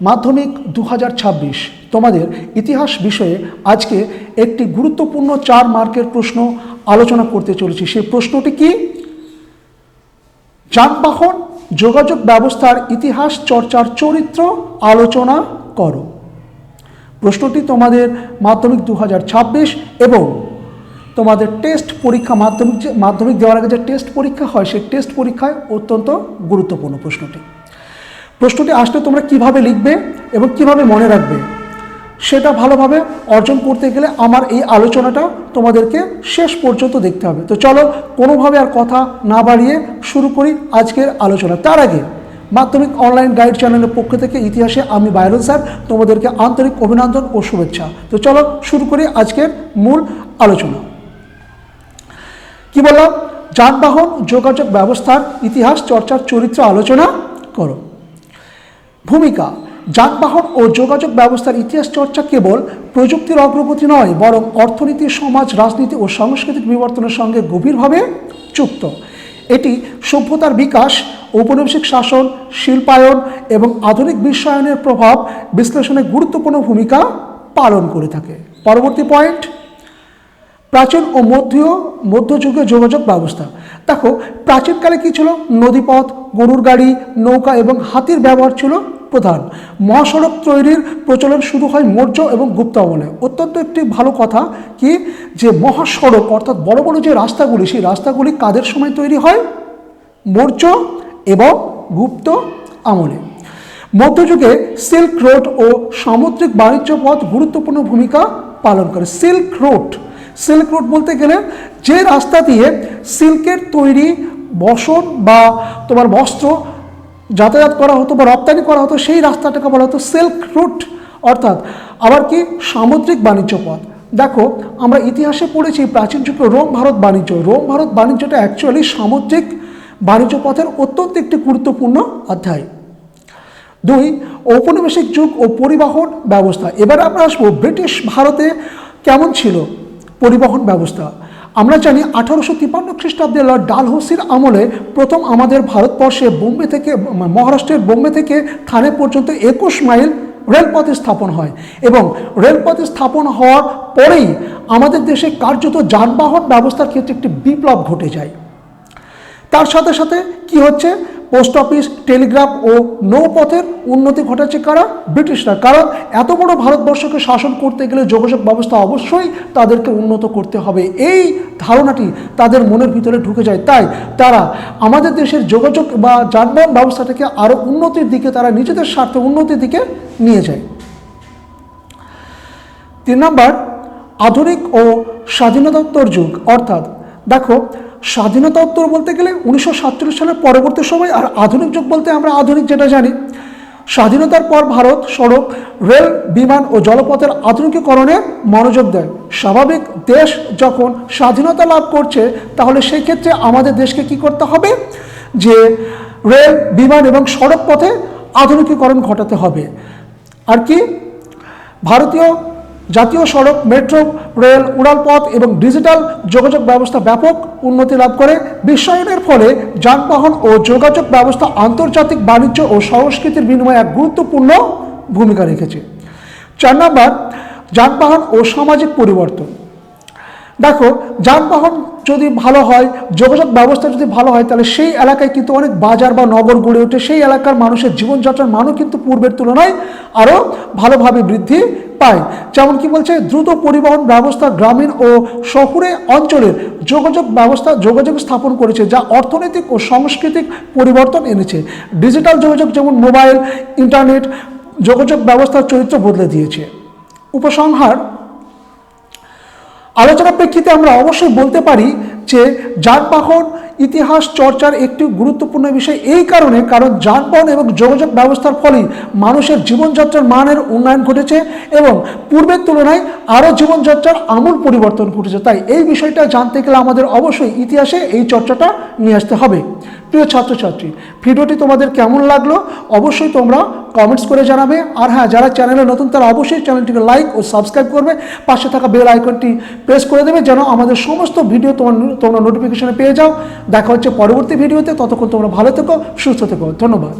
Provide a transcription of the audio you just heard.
মাধ্যমিক দু হাজার ছাব্বিশ। তোমাদের ইতিহাস বিষয়ে আজকে একটি গুরুত্বপূর্ণ চার মার্কের প্রশ্ন আলোচনা করতে চলেছি। সেই প্রশ্নটি কি? যানবাহন যোগাযোগ ব্যবস্থার ইতিহাস চর্চার চরিত্র আলোচনা করো। প্রশ্নটি তোমাদের মাধ্যমিক দু হাজার ছাব্বিশ এবং তোমাদের টেস্ট পরীক্ষা মাধ্যমিক যে, মাধ্যমিক দেওয়ার আগে যে টেস্ট পরীক্ষা হয়, সেই টেস্ট পরীক্ষায় অত্যন্ত গুরুত্বপূর্ণ প্রশ্নটি। প্রশ্নটি আসলে তোমরা কীভাবে লিখবে এবং কীভাবে মনে রাখবে, সেটা ভালোভাবে অর্জন করতে গেলে আমার এই আলোচনাটা তোমাদেরকে শেষ পর্যন্ত দেখতে হবে। তো চলো, কোনোভাবে আর কথা না বাড়িয়ে শুরু করি আজকের আলোচনা। তার আগে, মাধ্যমিক অনলাইন গাইড চ্যানেলের পক্ষ থেকে ইতিহাসে আমি বাইরন স্যার তোমাদেরকে আন্তরিক অভিনন্দন ও শুভেচ্ছা। তো চলো, শুরু করি আজকের মূল আলোচনা। কি বললাম? যানবাহন যোগাযোগ ব্যবস্থার ইতিহাস, চর্চার চরিত্র আলোচনা করো। ভূমিকা। যানবাহন ও যোগাযোগ ব্যবস্থার ইতিহাস চর্চা কেবল প্রযুক্তির অগ্রগতি নয়, বরং অর্থনীতি, সমাজ, রাজনীতি ও সাংস্কৃতিক বিবর্তনের সঙ্গে গভীরভাবে যুক্ত। এটি সভ্যতার বিকাশ, ঔপনিবেশিক শাসন, শিল্পায়ন এবং আধুনিক বিশ্বায়নের প্রভাব বিশ্লেষণে গুরুত্বপূর্ণ ভূমিকা পালন করে থাকে। পরবর্তী পয়েন্ট, প্রাচীন ও মধ্যীয়, মধ্যযুগীয় যোগাযোগ ব্যবস্থা। দেখো, প্রাচীনকালে কী ছিল? নদীপথ, গরুর গাড়ি, নৌকা এবং হাতির ব্যবহার ছিল প্রধান। মহাসড়ক তৈরির প্রচলন শুরু হয় মৌর্য এবং গুপ্ত আমলে। অত্যন্ত একটি ভালো কথা কি, যে মহাসড়ক অর্থাৎ বড় বড় যে রাস্তাগুলি, সেই রাস্তাগুলি কাদের সময় তৈরি হয়? মৌর্য এবং গুপ্ত আমলে। মধ্যযুগে সিল্ক রোড ও সামুদ্রিক বাণিজ্য পথ গুরুত্বপূর্ণ ভূমিকা পালন করে। সিল্ক রোড সিল্ক রোড বলতে গেলে যে রাস্তা দিয়ে সিল্কের তৈরি বসন বা তোমার বস্ত্র যাতায়াত করা হতো বা রপ্তানি করা হতো, সেই রাস্তাটাকে বলা হতো সিল্ক রুট অর্থাৎ আবার কি সামুদ্রিক বাণিজ্য পথ। দেখো, আমরা ইতিহাসে পড়েছি প্রাচীন যুগে রোম ভারত বাণিজ্য। রোম ভারত বাণিজ্যটা অ্যাকচুয়ালি সামুদ্রিক বাণিজ্য পথের অত্যন্ত একটি গুরুত্বপূর্ণ অধ্যায়। দুই, ঔপনিবেশিক যুগ ও পরিবহন ব্যবস্থা। এবার আমরা আসব ব্রিটিশ ভারতে কেমন ছিল পরিবহন ব্যবস্থা। আমরা জানি আঠারোশো তিপ্পান্ন খ্রিস্টাব্দে লর্ড ডালহৌসির আমলে প্রথম আমাদের ভারতবর্ষে বোম্বে থেকে, মহারাষ্ট্রের বোম্বে থেকে থানে পর্যন্ত একুশ মাইল রেলপথে স্থাপন হয় এবং রেলপথে স্থাপন হওয়ার পরেই আমাদের দেশে কার্যত যানবাহন ব্যবস্থার ক্ষেত্রে একটি বিপ্লব ঘটে যায়। তার সাথে সাথে কি হচ্ছে? পোস্ট অফিস, টেলিগ্রাফ ও নৌপথের উন্নতি ঘটাচ্ছে কারা? ব্রিটিশরা। কারণ এত বড় ভারতবর্ষকে শাসন করতে গেলে যোগাযোগ ব্যবস্থা অবশ্যই তাদেরকে উন্নত করতে হবে। এই ধারণাটি তাদের মনের ভিতরে ঢুকে যায়। তাই তারা আমাদের দেশের যোগাযোগ বা যানবাহন ব্যবস্থাটাকে আরও উন্নতির দিকে, তারা নিজেদের স্বার্থে উন্নতির দিকে নিয়ে যায়। তিন নম্বর, আধুনিক ও স্বাধীনতোত্তর যুগ। অর্থাৎ দেখো স্বাধীনতোত্তর বলতে গেলে উনিশশো সাতচল্লিশ সালের পরবর্তী সময় আর আধুনিক যুগ বলতে আমরা আধুনিক যেটা জানি। স্বাধীনতার পর ভারত সড়ক, রেল, বিমান ও জলপথের আধুনিকীকরণে মনোযোগ দেয়। স্বাভাবিক দেশ যখন স্বাধীনতা লাভ করছে, তাহলে সেই ক্ষেত্রে আমাদের দেশকে কি করতে হবে? যে রেল, বিমান এবং সড়ক পথে আধুনিকীকরণ ঘটাতে হবে। আর কি? ভারতীয় জাতীয় সড়ক, মেট্রো, রেল, উড়ালপথ এবং ডিজিটাল যোগাযোগ ব্যবস্থা ব্যাপক উন্নতি লাভ করে। বিশ্বায়নের ফলে যানবাহন ও যোগাযোগ ব্যবস্থা আন্তর্জাতিক বাণিজ্য ও সংস্কৃতির বিনিময়ে এক গুরুত্বপূর্ণ ভূমিকা রেখেছে। চার নম্বর, যানবাহন ও সামাজিক পরিবর্তন। দেখো, যানবাহন যদি ভালো হয়, যোগাযোগ ব্যবস্থা যদি ভালো হয়, তাহলে সেই এলাকায় কিন্তু অনেক বাজার বা নগর গড়ে ওঠে। সেই এলাকার মানুষের জীবনযাত্রার মানও কিন্তু পূর্বের তুলনায় আরও ভালোভাবে বৃদ্ধি পায়। যেমন কি বলছে, দ্রুত পরিবহন ব্যবস্থা গ্রামীণ ও শহুরে অঞ্চলের যোগাযোগ ব্যবস্থা যোগাযোগ স্থাপন করেছে, যা অর্থনৈতিক ও সাংস্কৃতিক পরিবর্তন এনেছে। ডিজিটাল যোগাযোগ যেমন মোবাইল, ইন্টারনেট যোগাযোগ ব্যবস্থার চরিত্র বদলে দিয়েছে। উপসংহার, আলোচনার প্রেক্ষিতে আমরা অবশ্যই বলতে পারি যে যানবাহন ইতিহাস চর্চার একটি গুরুত্বপূর্ণ বিষয় এই কারণে, কারণ যানবাহন এবং যোগাযোগ ব্যবস্থার ফলেই মানুষের জীবনযাত্রার মানের উন্নয়ন ঘটেছে এবং পূর্বের তুলনায় আরও জীবনযাত্রার আমূল পরিবর্তন ঘটেছে। তাই এই বিষয়টা জানতে গেলে আমাদের অবশ্যই ইতিহাসে এই চর্চাটা নিয়ে আসতে হবে। প্রিয় ছাত্রছাত্রী, ভিডিওটি তোমাদের কেমন লাগল অবশ্যই তোমরা কমেন্টস করে জানাবে। আর হ্যাঁ যারা চ্যানেলে নতুন, তারা অবশ্যই চ্যানেলটিকে লাইক ও সাবস্ক্রাইব করবে। পাশে থাকা বেল আইকনটি প্রেস করে দেবে যেন আমাদের সমস্ত ভিডিও তোমার, তোমরা নোটিফিকেশনে পেয়ে যাও। দেখা হচ্ছে পরবর্তী ভিডিওতে। ততক্ষণ তোমরা ভালো থেকো সুস্থ থেকো। ধন্যবাদ।